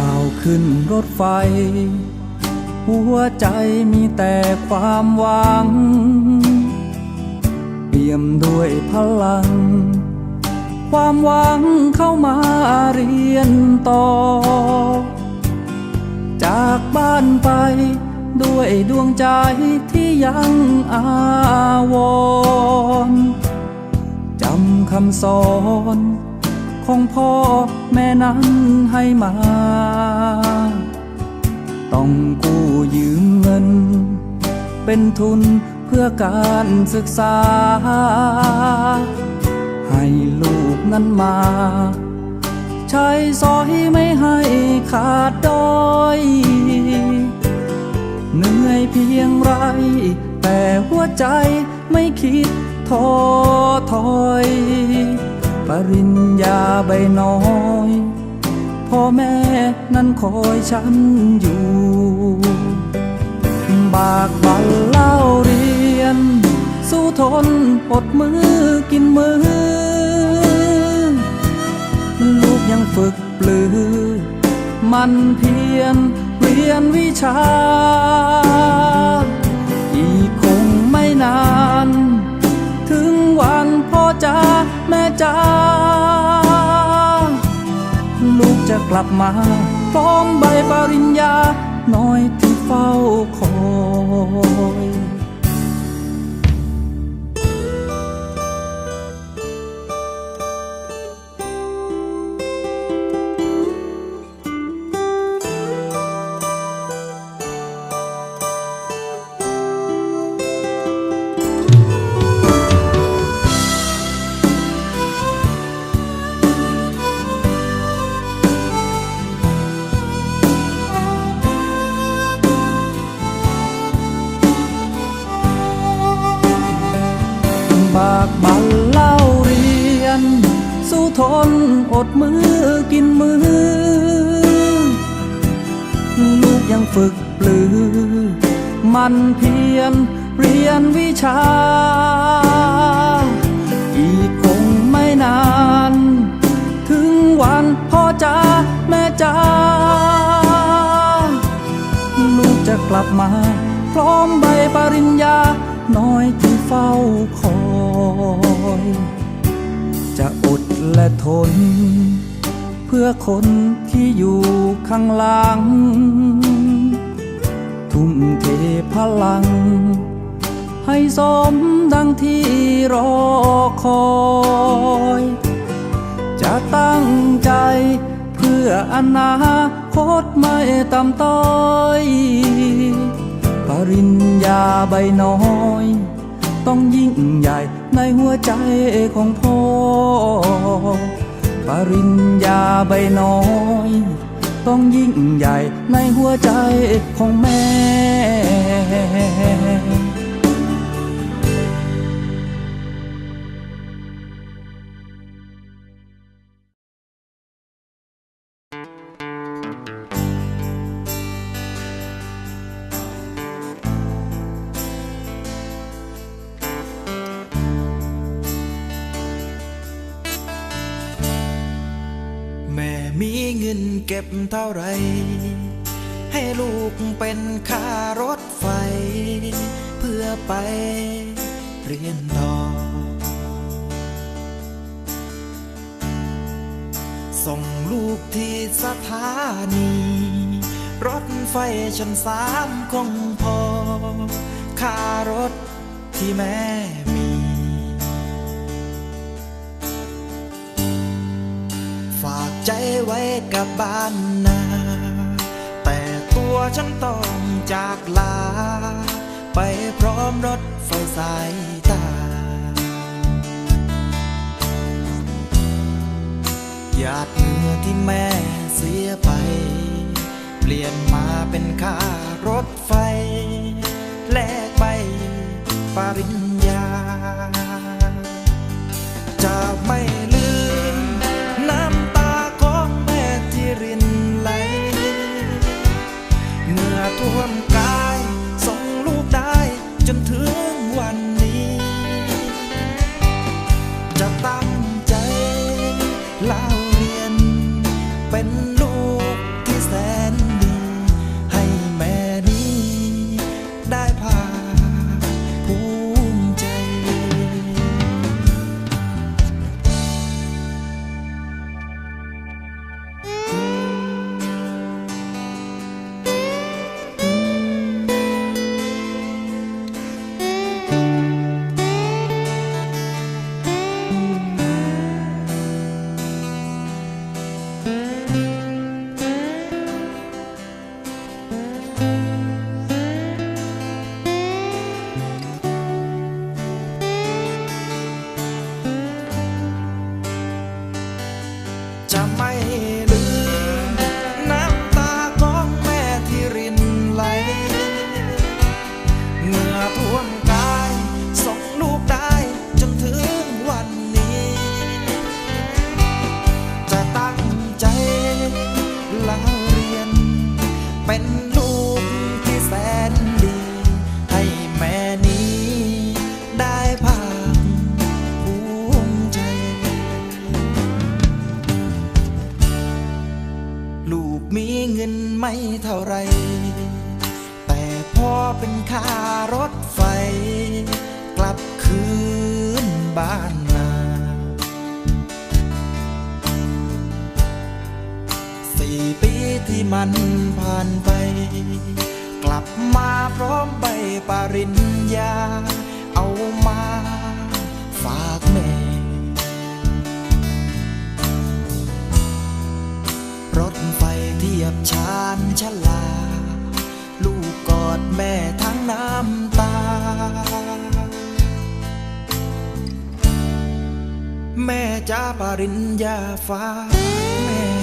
ก้าวขึ้นรถไฟ หัวใจมีแต่ความหวัง เปี่ยมด้วยพลัง ความหวังเข้ามาเรียนต่อ จากบ้านไปด้วยดวงใจที่ยังอาวรจำคำสอน ของพ่อแม่นั้นให้มา ต้องกู้ยืมเงิน เป็นทุนเพื่อการศึกษา ให้ลูกนั้นมา ใช้สอยไม่ให้ขาดดอยเหนื่อยเพียงไร แต่หัวใจไม่คิดท้อถอย ปริญญาใบน้อยพ่อแม่นั้นคอยฉันอยู่ บากบันเล่าเรียน สู้ทนอดมือกินมือ ลูกยังฝึกปลือ มันเพียรเรียนวิชา แม่จ้าลูกจะกลับมา พร้อมใบปริญญา น้อยที่เฝ้าคอยากบันเล่าเรียน สู้ทนอดมือกินมือ ลูกยังฝึกปลือ มันเพียรเรียนวิชา อีกคงไม่นาน ถึงวันพ่อจ้าแม่จ้าลูกจะกลับมา พร้อมใบปริญญาน้อยที่เฝ้าคอย ทน เพื่อคนที่อยู่ข้างหลัง ทุ่มเทพลัง ให้สมดังที่รอคอย จะตั้งใจเพื่ออนาคตไม่ต่ำต้อย ปริญญาใบน้อย หัวใจของพ่อ ปริญญาใบน้อย ต้องยิ่งใหญ่ในหัวใจของแม่ นเก็บเท่าไร ให้ลูกเป็นค่ารถไฟ เพื่อไปเรียนต่อ ส่งลูกที่สถานี รถไฟชั้นสามคงพอค่ารถที่แม่ ไว้กับบ้านนา แต่ตัวฉันต้องจากลา ไปพร้อมรถไฟสายตา หยาดเหงื่อที่แม่เสียไป เปลี่ยนมาเป็นค่ารถไฟ แลกไปปริญ เป็นลูกที่แสนดี ให้แม่นี้ได้ภาคภูมิใจ ลูกมีเงินไม่เท่าไร แต่พอเป็นค่ารถไฟ กลับคืนบ้าน กี่ปีที่มันผ่านไป กลับมาพร้อมใบปริญญา เอามาฝากแม่ รถไฟเทียบชานชลา ลูกกอดแม่ทั้งน้ำตา แม่จ้าปริญญาฟ้าแม่